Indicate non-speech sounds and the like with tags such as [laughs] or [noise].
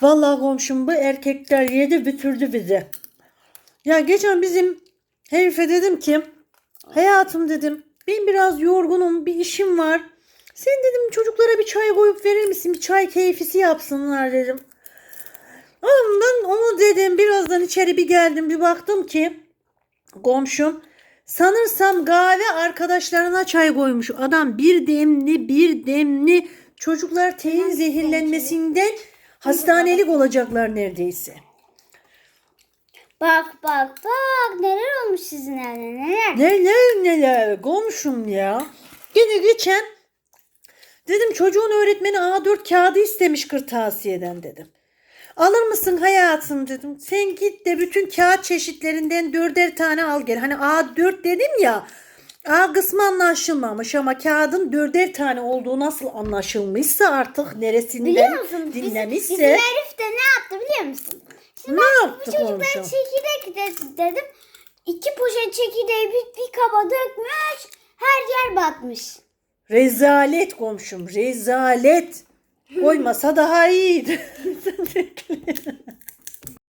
Vallahi komşum bu erkekler yedi bitirdi bizi. Ya geçen bizim herife dedim ki hayatım dedim ben biraz yorgunum bir işim var. Sen dedim çocuklara bir çay koyup verir misin? Bir çay keyfisi yapsınlar dedim. Ondan onu dedim birazdan içeri bir geldim bir baktım ki komşum sanırsam kahve arkadaşlarına çay koymuş. Adam bir demli bir demli çocuklar teyin zehirlenmesinden hastanelik olacaklar neredeyse. Bak bak bak neler olmuş sizin evde neler. Neler neler komşum ya. Gene geçen dedim çocuğun öğretmeni A4 kağıdı istemiş kırtasiyeden dedim. Alır mısın hayatım dedim. Sen git de bütün kağıt çeşitlerinden dörder tane al gel. Hani A4 dedim ya. A kısmı anlaşılmamış ama kağıdın dörder tane olduğu nasıl anlaşılmışsa artık neresinden Biliyor musun? Bizim, dinlemişse bizim herif de ne yaptı biliyor musun? Şimdi ne ben bu yaptı çocuklara komşum? çekirdek de- dedim. İki poşet çekirdeği bir, bir kaba dökmüş. Her yer batmış. Rezalet komşum rezalet. Koymasa daha iyiydi. [laughs] [laughs]